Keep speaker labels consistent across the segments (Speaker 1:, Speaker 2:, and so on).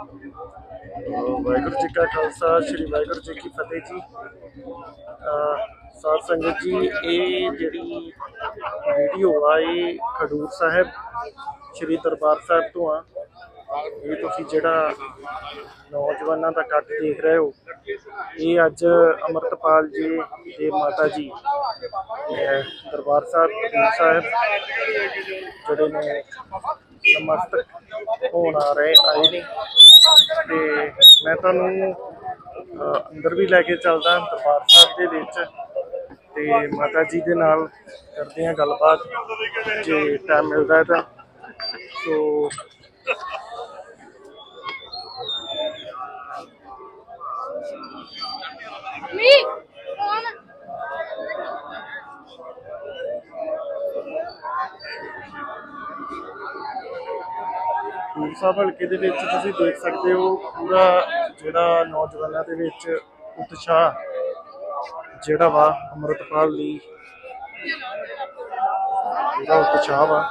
Speaker 1: ਵਾਹਿਗੁਰੂ ਜੀ ਕਾ ਖਾਲਸਾ, ਸ੍ਰੀ ਵਾਹਿਗੁਰੂ ਜੀ ਕੀ ਫਤਿਹ ਜੀ। ਅਹ ਸਾਧ ਸੰਗਤ ਜੀ, ਇਹ ਜਿਹੜੀ ਵੀਡੀਓ ਆ, ਇਹ ਖਡੂਰ ਸਾਹਿਬ, ਸ੍ਰੀ ਦਰਬਾਰ ਸਾਹਿਬ ਤੋਂ ਆ। ਇਹ ਤੁਸੀਂ ਜਿਹੜਾ ਨੌਜਵਾਨਾਂ ਦਾ ਇਕੱਠ ਦੇਖ ਰਹੇ ਹੋ, ਇਹ ਅੱਜ ਅਮਰਤਪਾਲ ਜੀ ਦੇ ਮਾਤਾ ਜੀ ਦਰਬਾਰ ਸਾਹਿਬ ਸਾਹਿਬ, ਜਿਹੜੇ ਨੇ ਨਮਸਤਕ ਹੋਣ ਆ ਰਹੇ ਆਏ ਨੇ ਤੇ ਮੈਂ ਤੁਹਾਨੂੰ ਅੰਦਰ ਵੀ ਲੈ ਕੇ ਚੱਲਦਾ, ਦਰਬਾਰ ਸਾਹਿਬ ਦੇ ਵਿੱਚ ਤੇ ਮਾਤਾ ਜੀ ਦੇ ਨਾਲ ਕਰਦੇ ਹਾਂ ਗੱਲਬਾਤ, ਜੇ ਟਾਈਮ ਮਿਲਦਾ ਹੈ ਤਾਂ ਸੋ
Speaker 2: Me?
Speaker 1: ਖਡੂਰ ਸਾਹਿਬ ਹਲਕੇ ਦੇ ਵਿੱਚ ਤੁਸੀਂ ਦੇਖ ਸਕਦੇ ਹੋ ਪੂਰਾ ਜਿਹੜਾ ਨੌਜਵਾਨਾਂ ਦੇ ਵਿੱਚ ਉਤਸ਼ਾਹ ਜਿਹੜਾ ਵਾ ਅੰਮ੍ਰਿਤਪਾਲ ਲਈ ਜਿਹੜਾ ਉਤਸ਼ਾਹ ਵਾ।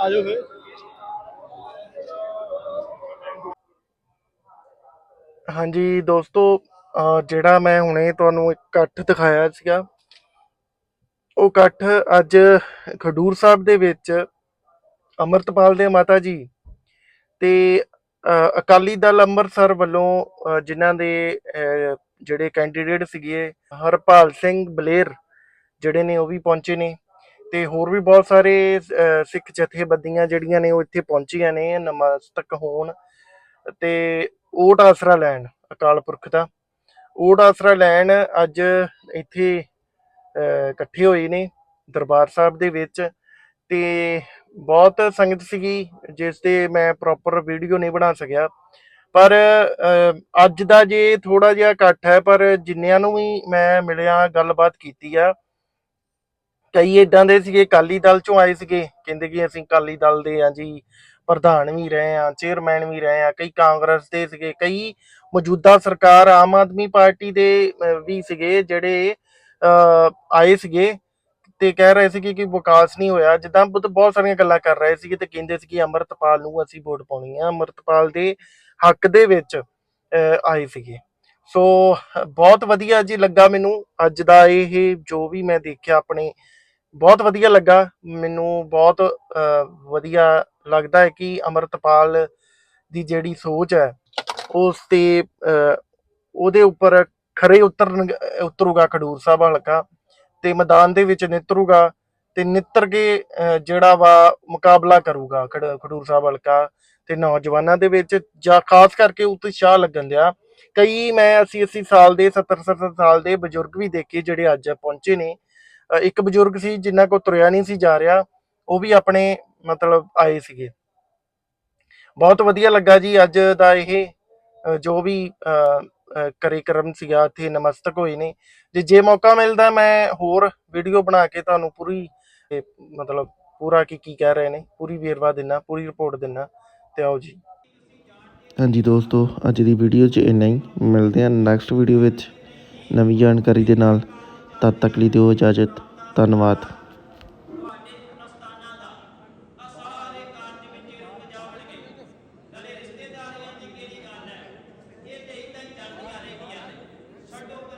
Speaker 1: ਆਜੋ ਫਿਰ। ਹਾਂਜੀ ਦੋਸਤੋ, ਅਹ ਜਿਹੜਾ ਮੈਂ ਹੁਣੇ ਤੁਹਾਨੂੰ ਇੱਕ ਇਕੱਠ ਦਿਖਾਇਆ ਸੀਗਾ, ਉਹ ਇਕੱਠ ਅੱਜ ਖਡੂਰ ਸਾਹਿਬ ਦੇ ਵਿੱਚ ਅਮਰਤਪਾਲ ਦੇ ਮਾਤਾ ਜੀ ਤੇ ਅਕਾਲੀ ਦਲ ਅੰਮ੍ਰਿਤਸਰ ਵੱਲੋਂ ਜਿਨ੍ਹਾਂ ਦੇ, ਅਹ ਜਿਹੜੇ ਕੈਂਡੀਡੇਟ ਸੀਗੇ, ਹਰਪਾਲ ਸਿੰਘ ਬਲੇਰ ਜਿਹੜੇ ਨੇ ਉਹ ਵੀ ਪਹੁੰਚੇ ਨੇ ਤੇ ਹੋਰ ਵੀ ਬਹੁਤ ਸਾਰੇ ਸਿੱਖ ਜਥੇਬੰਦੀਆਂ ਜਿਹੜੀਆਂ ਨੇ ਉਹ ਇੱਥੇ ਪਹੁੰਚੀਆਂ ਨੇ, ਨਮਸਤਕ ਹੋਣ ਤੇ ਓਟ ਆਸਰਾ ਲੈਣ, ਅਕਾਲ ਪੁਰਖ ਦਾ। ਓਟ ਆਸਰਾ ਲੈਣ ਅੱਜ ਇੱਥੇ ਇਕੱਠੇ ਹੋਏ ਨੇ ਦਰਬਾਰ ਸਾਹਿਬ ਦੇ ਵਿੱਚ ਤੇ ਬਹੁਤ ਸੰਗਤ ਸੀਗੀ ਜਿਸ ਤੇ ਮੈਂ ਪ੍ਰੋਪਰ ਵੀਡੀਓ ਨਹੀਂ ਬਣਾ ਸਕਿਆ। ਪਰ ਅੱਜ ਦਾ ਜੇ ਥੋੜਾ ਜਿਹਾ ਇਕੱਠ ਹੈ, ਪਰ ਜਿੰਨਿਆਂ ਨੂੰ ਵੀ ਮੈਂ ਮਿਲਿਆ, ਗੱਲਬਾਤ ਕੀਤੀ ਆ ਕਈ ਇਦਾਂ ਦੇ ਸੀਗੇ, ਅਕਾਲੀ ਦਲ ਚੋਂ ਆਏ ਸੀਗੇ, ਕਹਿੰਦੇ ਕਿ ਅਸੀਂ ਅਕਾਲੀ ਦਲ ਦੇ ਆ ਜੀ, ਪ੍ਰਧਾਨ ਵੀ ਰਹੇ ਆ ਚੇਅਰਮੈਨ ਵੀ ਰਹੇ ਆ ਕਈ ਕਾਂਗਰਸ ਦੇ ਸੀਗੇ, ਕਈ ਮੌਜੂਦਾ ਸਰਕਾਰ ਆਮ ਆਦਮੀ ਪਾਰਟੀ ਦੇ ਵੀ ਸੀਗੇ, ਜਿਹੜੇ ਆਏ ਸੀਗੇ ਤੇ ਕਹਿ ਰਹੇ ਸੀਗੇ ਕਿ ਵਿਕਾਸ ਨਹੀਂ ਹੋਇਆ, ਜਿੱਦਾਂ ਬਹੁਤ ਸਾਰੀਆਂ ਗੱਲਾਂ ਕਰ ਰਹੇ ਸੀਗੇ ਤੇ ਕਹਿੰਦੇ ਸੀ ਕਿ ਅਮਰਤਪਾਲ ਨੂੰ ਅਸੀਂ ਵੋਟ ਪਾਉਣੀ ਆ, ਅਮਰਤਪਾਲ ਦੇ ਹੱਕ ਦੇ ਵਿੱਚ ਆਏ ਸੀਗੇ। ਸੋ, ਬਹੁਤ ਵਧੀਆ ਜੀ ਲੱਗਾ ਮੈਨੂੰ, ਅੱਜ ਦਾ ਇਹ ਜੋ ਵੀ ਮੈਂ ਦੇਖਿਆ ਆਪਣੇ ਬਹੁਤ ਵਧੀਆ ਲੱਗਾ। ਮੈਨੂੰ ਬਹੁਤ ਵਧੀਆ ਲੱਗਦਾ ਹੈ ਕਿ ਅਮਰਤਪਾਲ ਦੀ ਜਿਹੜੀ ਸੋਚ ਹੈ, ਉਸ ਤੇ ਉਹਦੇ ਉੱਪਰ ਖਰੇ ਉਤਰਨ, ਉਤਰੂਗਾ ਖਡੂਰ ਸਾਹਿਬ ਹਲਕਾ ਤੇ ਮੈਦਾਨ ਦੇ ਵਿੱਚ ਨਿਤਰੂਗਾ ਤੇ ਨਿੱਤਰ ਕੇ ਜਿਹੜਾ ਵਾ ਮੁਕਾਬਲਾ ਕਰੂਗਾ ਖਡੂਰ ਸਾਹਿਬ ਹਲਕਾ ਤੇ ਨੌਜਵਾਨਾਂ ਦੇ ਵਿੱਚ ਜਾਂ ਖਾਸ ਕਰਕੇ ਉਤਸ਼ਾਹ ਲੱਗਣ ਦਿਆ। ਕਈ ਮੈਂ 80 80 ਸਾਲ ਦੇ 70 70 ਸਾਲ ਦੇ ਬਜ਼ੁਰਗ ਵੀ ਦੇਖੇ ਜਿਹੜੇ ਅੱਜ ਪਹੁੰਚੇ ਨੇ। ਇੱਕ ਬਜ਼ੁਰਗ ਸੀ ਜਿੰਨਾ ਕੋ ਤੁਰਿਆ ਨਹੀਂ ਸੀ ਜਾ ਰਿਹਾ, ਉਹ ਵੀ ਆਪਣੇ ਮਤਲਬ ਆਏ ਸੀਗੇ। ਬਹੁਤ ਵਧੀਆ ਲੱਗਾ ਜੀ ਅੱਜ ਦਾ ਇਹ ਜੋ ਵੀ ਕਰਿਕਰਮ ਸੀਗਾ, ਇੱਥੇ ਨਮਸਤਕ ਹੋਏ ਨੇ। ਜੇ ਜੇ ਮੌਕਾ ਮਿਲਦਾ ਮੈਂ ਹੋਰ ਵੀਡੀਓ ਬਣਾ ਕੇ ਤੁਹਾਨੂੰ ਪੂਰੀ ਮਤਲਬ ਪੂਰਾ ਕੀ ਕੀ ਕਹਿ ਰਹੇ ਨੇ, ਪੂਰੀ ਵੇਰਵਾ ਦਿਨਾ, ਪੂਰੀ ਰਿਪੋਰਟ ਦਿਨਾ, ਤੇ ਆਓ ਜੀ।
Speaker 3: ਹਾਂਜੀ ਦੋਸਤੋ, ਅੱਜ ਦੀ ਵੀਡੀਓ 'ਚ ਇੰਨਾ ਹੀ। ਮਿਲਦੇ ਹਾਂ ਨੈਕਸਟ ਵੀਡੀਓ ਵਿੱਚ ਨਵੀਂ ਜਾਣਕਾਰੀ ਦੇ ਨਾਲ। ਤਦ ਤੱਕ ਲਈ ਦਿਓ ਇਜਾਜ਼ਤ। ਧੰਨਵਾਦ।